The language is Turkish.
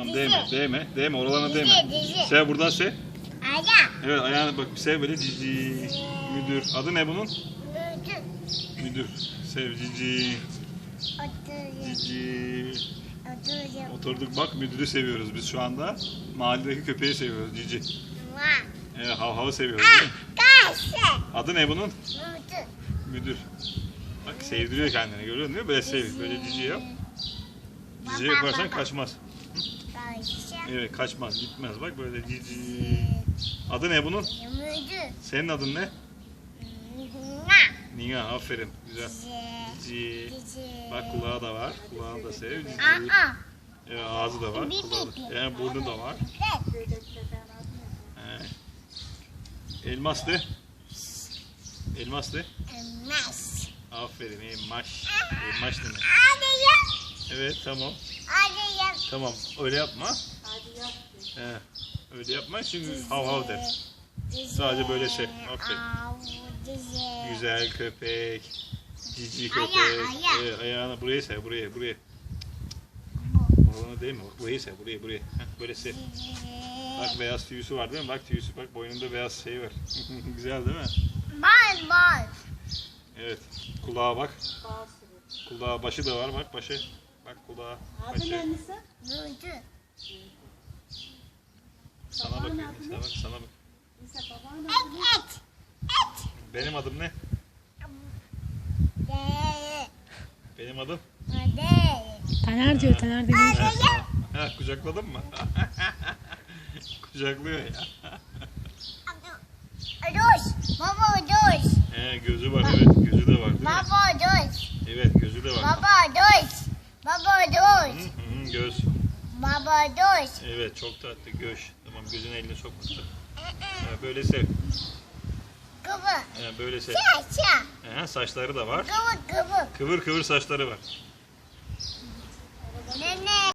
Tamam değme, değme, değme. Oralarına değme. Sev buradan sev. Aya. Evet ayağını bak sev böyle cici. Müdür. Adı ne bunun? Müdür. Müdür. Sev cici. Cici. Oturduk bak müdürü seviyoruz biz şu anda. Mahalledeki köpeği seviyoruz cici. Evet hav havı seviyoruz değil mi? Adı ne bunun? Müdür. Müdür. Bak sevdiriyor kendini görüyor musun? Böyle sev. Böyle cici yap. Cici yaparsan kaçmaz. Kaşı. Evet kaçmaz gitmez bak böyle cici. Adı ne bunun? Müdür. Senin adın ne? Na. Nina aferin güzel. Cici. Bak kulağı da var. Kulağını da sev. Cici. Aa. Evet, ağzı da var. Kulağı da. Yani burnu da var. He. Elmas de. Elmas de. Mas. Aferin elmaş. Elmaş demek. Evet tamam. Hadi yap. Tamam öyle yapma. He. Öyle yapma çünkü hav hav der. Sadece böyle sev. Aferin. Güzel köpek. Cici köpek. ayağı. Evet, ayağını buraya sev. Buraya buraya. Oralarına değil mi? Bak burayı sev. Buraya buraya. Heh, böyle sev. Cici. Bak beyaz tüyüsü var değil mi? Bak tüyüsü bak boynunda beyaz şey var. Güzel değil mi? Bal bal. Evet. Kulağa bak. Kulağa başı da var bak başı. Bak kulağa Adı başı. ne Nisa? Müdür. Sana bak. Sana bak. Sana bak. Nisa babanın Et adı ne? et. Et. Benim adım ne? De. Benim adım. De. Taner diyor, Taner dedi. Ha, kucakladın mı? Kucaklıyor ya. Doş. Baba doş. He, gözü var evet. Gözü de var değil mi? Baba doş. Evet gözü de var. Baba doş. Göz. Baba doş. Evet çok tatlı göz. Tamam gözün eline sokma. Ha, böyle sev. Kıvı. Ha, böyle sev. Ça ça. Ha, saçları da var. Kıvı kıvı. Kıvır kıvır saçları var. Nene.